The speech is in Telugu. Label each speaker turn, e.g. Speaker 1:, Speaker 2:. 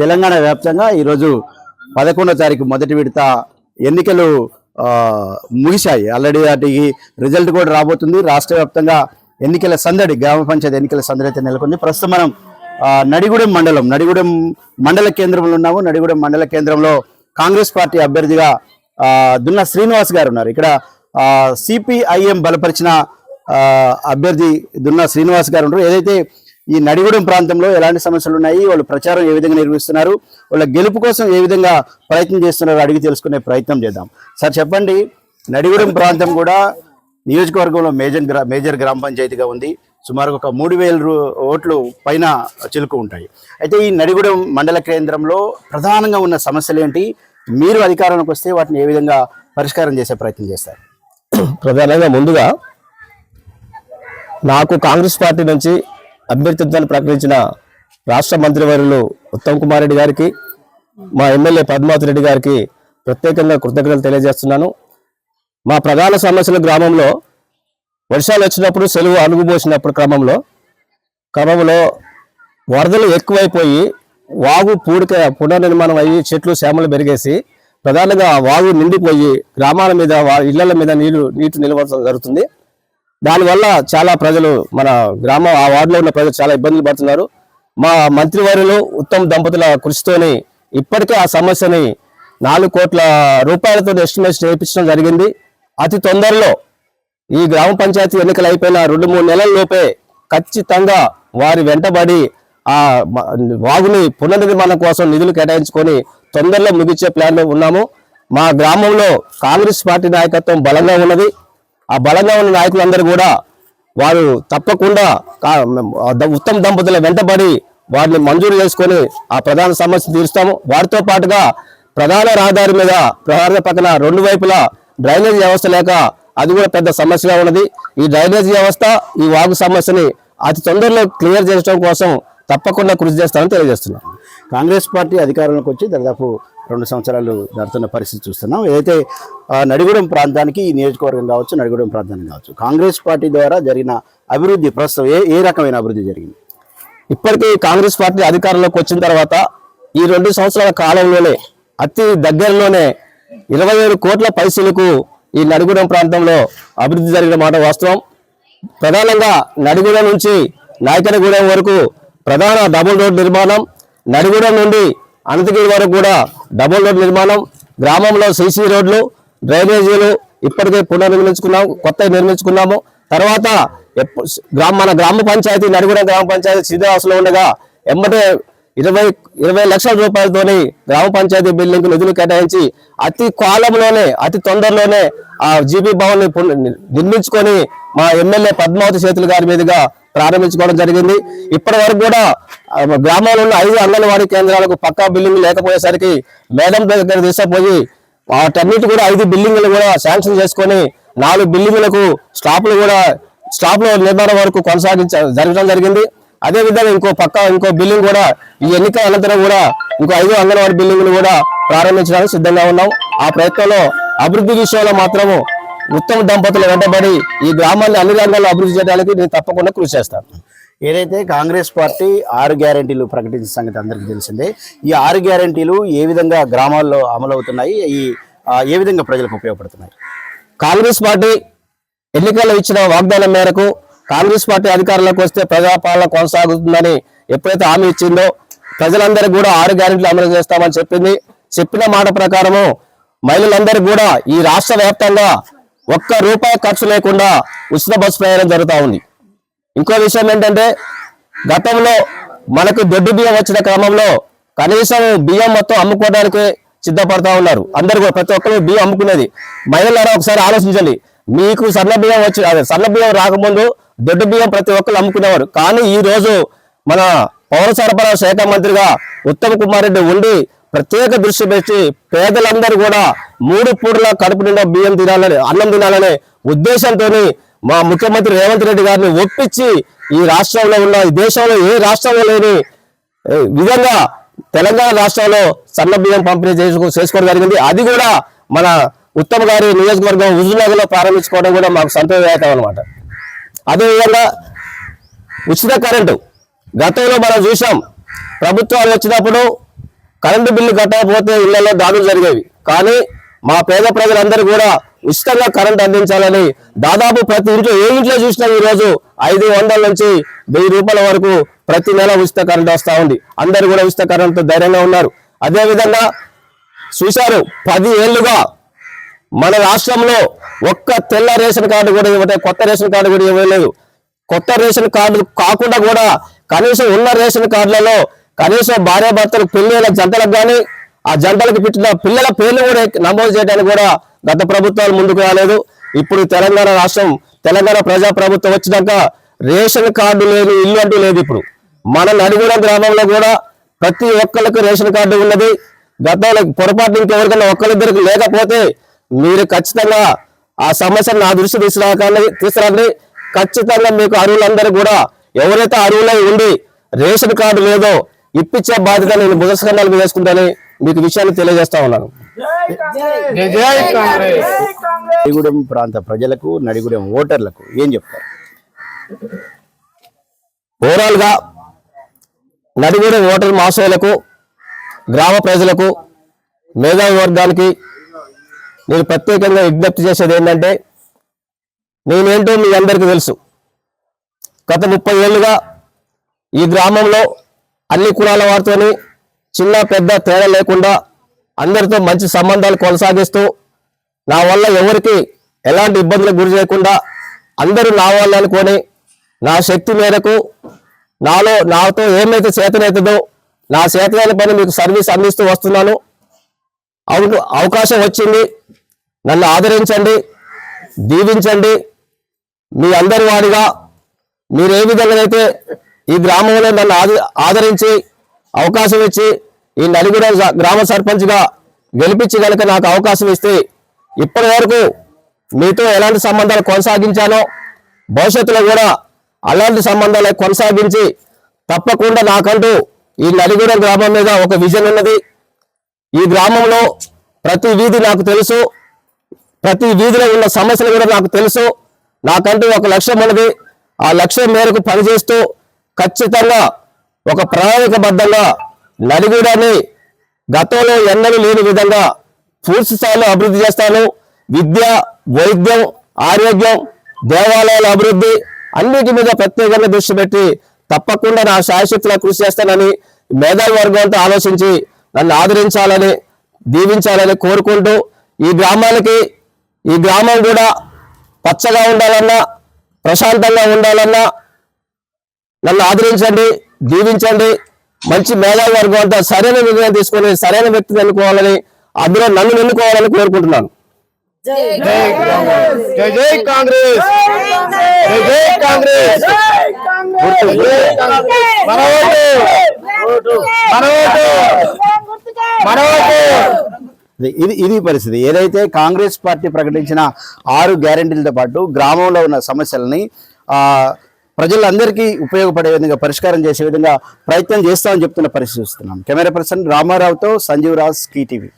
Speaker 1: తెలంగాణ వ్యాప్తంగా ఈరోజు పదకొండో తారీఖు మొదటి విడత ఎన్నికలు ముగిశాయి. ఆల్రెడీ వాటికి రిజల్ట్ కూడా రాబోతుంది. రాష్ట్ర వ్యాప్తంగా ఎన్నికల సందడి గ్రామ పంచాయతీ ఎన్నికల సందడి అయితే నెలకొంది. ప్రస్తుతం మనం నడిగూడెం మండలం నడిగూడెం మండల కేంద్రంలో ఉన్నాము. నడిగూడెం మండల కేంద్రంలో కాంగ్రెస్ పార్టీ అభ్యర్థిగా దున్న శ్రీనివాస్ గారు ఉన్నారు. ఇక్కడ సిపిఐఎం బలపరిచిన అభ్యర్థి దున్న శ్రీనివాస్ గారు ఉన్నారు. ఏదైతే ఈ నడిగూడెం ప్రాంతంలో ఎలాంటి సమస్యలు ఉన్నాయి వాళ్ళు ప్రచారం ఏ విధంగా నిర్వహిస్తున్నారు? వాళ్ళ గెలుపు కోసం ఏ విధంగా ప్రయత్నం చేస్తున్నారో అడిగి తెలుసుకునే ప్రయత్నం చేద్దాం. సార్ చెప్పండి. నడిగూడెం ప్రాంతం కూడా నియోజకవర్గంలో మేజర్ గ్రా మేజర్ గ్రామ పంచాయతీగా ఉంది. సుమారు ఒక మూడు వేల ఓట్లు పైన చిలుకు ఉంటాయి. అయితే ఈ నడిగూడెం మండల కేంద్రంలో ప్రధానంగా ఉన్న సమస్యలు ఏంటి? మీరు అధికారంలోకి వస్తే వాటిని ఏ విధంగా పరిష్కారం చేసే ప్రయత్నం చేస్తారు?
Speaker 2: ప్రధానంగా ముందుగా నాకు కాంగ్రెస్ పార్టీ నుంచి అభ్యర్థిత్వాన్ని ప్రకటించిన రాష్ట్ర మంత్రివర్యులు ఉత్తమ్ కుమార్ రెడ్డి గారికి మా ఎమ్మెల్యే పద్మావతి రెడ్డి గారికి ప్రత్యేకంగా కృతజ్ఞతలు తెలియజేస్తున్నాను. మా ప్రధాన సమస్యల గ్రామంలో వర్షాలు వచ్చినప్పుడు సెలవు అనుగుపోసినప్పుడు క్రమంలో క్రమంలో వరదలు ఎక్కువైపోయి వాగు పూడిక పునర్నిర్మాణం అయ్యి చెట్లు శ్యామలు పెరిగేసి ప్రధానంగా వాగు నిండిపోయి గ్రామాల మీద వా- ఇళ్ళ మీద నీళ్ళు నీటి నిల్వ జరుగుతుంది. దానివల్ల చాలా ప్రజలు మన గ్రామం ఆ వార్డులో ఉన్న ప్రజలు చాలా ఇబ్బందులు పడుతున్నారు. మా మంత్రివర్యులు ఉత్తమ్ దంపతుల కృషితోని ఇప్పటికే ఆ సమస్యని నాలుగు కోట్ల రూపాయలతో ఎస్టిమేషన్ చేయించడం జరిగింది. అతి తొందరలో ఈ గ్రామ పంచాయతీ ఎన్నికలు అయిపోయిన రెండు మూడు నెలల లోపే ఖచ్చితంగా వారి వెంటబడి ఆ వాగుని పునర్నిర్మాణం కోసం నిధులు కేటాయించుకొని తొందరలో ముగించే ప్లాన్లో ఉన్నాము. మా గ్రామంలో కాంగ్రెస్ పార్టీ నాయకత్వం బలంగా ఉన్నది. ఆ బలంగా ఉన్న నాయకులందరూ కూడా వారు తప్పకుండా ఉత్తమ దంపతుల వెంటబడి వారిని మంజూరు చేసుకొని ఆ ప్రధాన సమస్య తీరుస్తాము. వారితో పాటుగా ప్రధాన రహదారి మీద ప్రధాన పక్కన రెండు వైపులా డ్రైనేజ్ వ్యవస్థ లేక అది కూడా పెద్ద సమస్యగా ఉన్నది. ఈ డ్రైనేజ్ వ్యవస్థ ఈ వాగు సమస్యని అతి తొందరలో క్లియర్ చేయడం కోసం తప్పకుండా కృషి చేస్తామని తెలియజేస్తున్నాను.
Speaker 1: కాంగ్రెస్ పార్టీ అధికారంలోకి వచ్చి దాదాపు రెండు సంవత్సరాలు దాటుతున్న పరిస్థితి చూస్తున్నాం. ఏదైతే నడిగూడెం ప్రాంతానికి ఈ నియోజకవర్గం కావచ్చు నడిగూడెం ప్రాంతానికి కావచ్చు. కాంగ్రెస్ పార్టీ ద్వారా జరిగిన అభివృద్ధి ప్రస్తుతం ఏ ఏ రకమైన అభివృద్ధి జరిగింది?
Speaker 2: ఇప్పటికీ కాంగ్రెస్ పార్టీ అధికారంలోకి వచ్చిన తర్వాత ఈ రెండు సంవత్సరాల కాలంలోనే అతి దగ్గరలోనే ఇరవై ఏడు కోట్ల పైసలకు ఈ నడిగూడెం ప్రాంతంలో అభివృద్ధి జరిగిన మాట వాస్తవం. ప్రధానంగా నడిగూడెం నుంచి నాయకనగూడెం వరకు ప్రధాన డబుల్ రోడ్ నిర్మాణం నడిగూడెం నుండి అనంతగిరి వరకు కూడా డబుల్ రోడ్ నిర్మాణం గ్రామంలో సీసీ రోడ్లు డ్రైనేజీలు ఇప్పటికే పునర్నిర్మించుకున్నాం కొత్తవి నిర్మించుకున్నాము. తర్వాత గ్రామ మన గ్రామ పంచాయతీ నడుగున గ్రామ పంచాయతీ శ్రీనివాసంలో ఉండగా ఎమ్మటే ఇరవై ఇరవై లక్షల రూపాయలతోని గ్రామ పంచాయతీ బిల్డింగ్ నిధులు కేటాయించి అతి కాలంలోనే అతి తొందరలోనే ఆ జీబీ భవన్ని పున- నిర్మించుకొని మా ఎమ్మెల్యే పద్మావతి చేతుల గారి మీదుగా ప్రారంభించుకోవడం జరిగింది. ఇప్పటి వరకు కూడా గ్రామంలో ఉన్న ఐదు అంగన్వాడీ కేంద్రాలకు పక్కా బిల్డింగ్ లేకపోయేసరికి మేడం దగ్గర తీసుకుపోయి వాటన్నిటి కూడా ఐదు బిల్డింగ్లు కూడా శాంక్షన్ చేసుకొని నాలుగు బిల్డింగ్లకు స్టాప్లు కూడా స్టాప్ల నిర్మాణం వరకు కొనసాగించ జరగడం జరిగింది. అదే విధంగా ఇంకో పక్క ఇంకో బిల్డింగ్ కూడా ఈ ఎన్నికల అనంతరం కూడా ఇంకో ఐదు అంగన్వాడీ బిల్డింగ్లు కూడా ప్రారంభించడానికి సిద్ధంగా ఉన్నాం. ఆ ప్రయత్నంలో అభివృద్ధి విషయంలో మాత్రము ఉత్తమ దంపతులు వెంటబడి ఈ గ్రామాన్ని అన్ని రంగాల్లో అభివృద్ధి చేయడానికి నేను తప్పకుండా కృషి చేస్తాను.
Speaker 1: ఏదైతే కాంగ్రెస్ పార్టీ ఆరు గ్యారంటీలు ప్రకటించిన సంగతి అందరికీ తెలిసిందే ఈ ఆరు గ్యారంటీలు ఏ విధంగా గ్రామాల్లో అమలవుతున్నాయి ఈ ఏ విధంగా ప్రజలకు ఉపయోగపడుతున్నాయి?
Speaker 2: కాంగ్రెస్ పార్టీ ఎన్నికల్లో ఇచ్చిన వాగ్దానం మేరకు కాంగ్రెస్ పార్టీ అధికారంలోకి వస్తే ప్రజాపాలన కొనసాగుతుందని ఎప్పుడైతే హామీ ఇచ్చిందో ప్రజలందరికీ కూడా ఆరు గ్యారెంటీలు అమలు చేస్తామని చెప్పింది. చెప్పిన మాట ప్రకారము మహిళలందరికీ కూడా ఈ రాష్ట్ర వ్యాప్తంగా ఒక్క రూపాయి ఖర్చు లేకుండా ఉచిత బస్సు ప్రయాణం జరుగుతూ ఉంది. ఇంకో విషయం ఏంటంటే గతంలో మనకు దొడ్డు బియ్యం వచ్చిన క్రమంలో కనీసం బియ్యం మొత్తం అమ్ముకోవడానికి సిద్ధపడతా ఉన్నారు. అందరు కూడా ప్రతి ఒక్కరు బియ్యం అమ్ముకునేది. మహిళలారా ఒకసారి ఆలోచించండి. మీకు సన్న బియ్యం వచ్చి అదే సన్న బియ్యం రాకముందు దొడ్డు బియ్యం ప్రతి ఒక్కరు అమ్ముకునేవారు. కానీ ఈ రోజు మన పౌర సరఫరా శాఖ మంత్రిగా ఉత్తమ్ కుమార్ రెడ్డి ఉండి ప్రత్యేక దృష్టి పెట్టి పేదలందరూ కూడా మూడు పూటల కడుపు నిండా బియ్యం తినాలని అన్నం తినాలనే ఉద్దేశంతో మా ముఖ్యమంత్రి రేవంత్ రెడ్డి గారిని ఒప్పించి ఈ రాష్ట్రంలో ఉన్న ఈ దేశంలో ఏ రాష్ట్రంలో లేని విధంగా తెలంగాణ రాష్ట్రంలో సన్న బియ్యం పంపిణీ చేసుకో చేసుకోవడం జరిగింది. అది కూడా మన ఉత్తమ గారి నియోజకవర్గం హుజూర్నగర్ ప్రారంభించుకోవడం కూడా మాకు సంతోషదాయకం అనమాట అదేవిధంగా ఉచిత కరెంటు. గతంలో మనం చూసాం ప్రభుత్వాలు వచ్చినప్పుడు కరెంటు బిల్లు కట్టకపోతే ఇళ్ళలో దాడులు జరిగేవి. కానీ మా పేద ప్రజలందరూ కూడా ఉచితంగా కరెంట్ అందించాలని దాదాపు ప్రతి ఇంట్లో ఏ ఇంట్లో చూసినా ఈ రోజు ఐదు వందల నుంచి వెయ్యి రూపాయల వరకు ప్రతి నెల ఉచిత కరెంట్ వస్తూ ఉంది. అందరూ కూడా ఉచిత కరెంట్తో ధైర్యంగా ఉన్నారు. అదేవిధంగా చూశారు పది ఏళ్ళుగా మన రాష్ట్రంలో ఒక్క తెల్ల రేషన్ కార్డు కూడా ఇవ్వటే కొత్త రేషన్ కార్డు కూడా ఇవ్వలేదు. కొత్త రేషన్ కార్డు కాకుండా కూడా కనీసం ఉన్న రేషన్ కార్డులలో కనీసం భార్య భర్తలు పెళ్ళైన జంటలకు కానీ ఆ జంటలకు పెట్టిన పిల్లల పేర్లు కూడా నమోదు చేయడానికి కూడా గత ప్రభుత్వాలు ముందుకు రాలేదు. ఇప్పుడు తెలంగాణ రాష్ట్రం తెలంగాణ ప్రజా ప్రభుత్వం వచ్చినాక రేషన్ కార్డు లేదు ఇల్లు అంటూ లేదు ఇప్పుడు. మన నడిగూడ గ్రామంలో కూడా ప్రతి ఒక్కరికి రేషన్ కార్డు ఉన్నది. గతంలో పొరపాటు ఇంకెవరికైనా ఒక్కరిద్దరికి లేకపోతే మీరు ఖచ్చితంగా ఆ సమస్యను నా దృష్టి తీసుకురాకండి తీసుకురండి. ఖచ్చితంగా మీకు అరువులందరూ కూడా ఎవరైతే అరువులై ఉండి రేషన్ కార్డు లేదో ఇప్పించే బాధ్యత నేను బుధస్కంధాలు మీద వేసుకుంటానని మీకు విషయాన్ని తెలియజేస్తా ఉన్నాను.
Speaker 1: నడిగూడెం ప్రాంత ప్రజలకు నడిగూడెం ఓటర్లకు ఏం చెప్తారు?
Speaker 2: ఓవరాల్గా నడిగూడెం ఓటర్ మహాశయులకు గ్రామ ప్రజలకు మేధావి వర్గానికి నేను ప్రత్యేకంగా విజ్ఞప్తి చేసేది ఏంటంటే నేనేంటో మీ అందరికీ తెలుసు. గత ముప్పై ఏళ్ళుగా ఈ గ్రామంలో అన్ని కులాల వారితోని చిన్న పెద్ద తేడా లేకుండా అందరితో మంచి సంబంధాలు కొనసాగిస్తూ నా వల్ల ఎవరికి ఎలాంటి ఇబ్బందులకు గురి చేయకుండా అందరూ నా వాళ్ళు అనుకొని నా శక్తి మేరకు నాలో నాతో ఏమైతే చేతనవుతుందో నా చేతనైన పని మీకు సర్వీస్ అందిస్తూ వస్తున్నాను. అవును అవకాశం వచ్చింది. నన్ను ఆదరించండి దీవించండి. మీ అందరి వారిగా మీరు ఏ విధంగా అయితే ఈ గ్రామంలో నన్ను ఆదరించి అవకాశం ఇచ్చి ఈ నలుగురు గ్రామ సర్పంచ్గా గెలిపించి కనుక నాకు అవకాశం ఇస్తే ఇప్పటి వరకు మీతో ఎలాంటి సంబంధాలు కొనసాగించానో భవిష్యత్తులో కూడా అలాంటి సంబంధాలు కొనసాగించి తప్పకుండా నాకంటూ ఈ నలుగురు గ్రామం మీద ఒక విజన్ ఉన్నది. ఈ గ్రామంలో ప్రతి వీధి నాకు తెలుసు. ప్రతి వీధిలో ఉన్న సమస్యలు కూడా నాకు తెలుసు. నాకంటూ ఒక లక్ష్యం ఉన్నది. ఆ లక్ష్యం మేరకు పనిచేస్తూ ఖచ్చితంగా ఒక ప్రణాళికబద్ధంగా నడిగూడని గతంలో ఎన్నడూ లేని విధంగా పూర్తి స్థాయిలో అభివృద్ధి చేస్తాను. విద్య వైద్యం ఆరోగ్యం దేవాలయాల అభివృద్ధి అన్నిటి మీద ప్రత్యేకంగా దృష్టి పెట్టి తప్పకుండా నా శాశ్వతలో కృషి చేస్తానని మేధావి వర్గంతో ఆలోచించి నన్ను ఆదరించాలని దీవించాలని కోరుకుంటూ ఈ గ్రామానికి ఈ గ్రామం కూడా పచ్చగా ఉండాలన్నా ప్రశాంతంగా ఉండాలన్నా నన్ను ఆదరించండి దీవించండి మంచి మేధావి వర్గం అంతా సరైన నిర్ణయం తీసుకొని సరైన వ్యక్తిని ఎన్నుకోవాలని అందులో నన్ను ఎన్నుకోవాలని కోరుకుంటున్నాను.
Speaker 3: జై జై కాంగ్రెస్. జై జై కాంగ్రెస్.
Speaker 1: ఇది- ఇది ఇది పరిస్థితి. ఏదైతే కాంగ్రెస్ పార్టీ ప్రకటించిన ఆరు గ్యారెంటీలతో పాటు గ్రామంలో ఉన్న సమస్యలని ఆ ప్రజలందరికీ ఉపయోగపడే విధంగా పరిష్కారం చేసే విధంగా ప్రయత్నం చేస్తామని చెప్తున్న పరిస్థితి చూస్తున్నాం కెమెరా పర్సన్ రామారావుతో సంజీవ్ రాజ్ కీటీవీ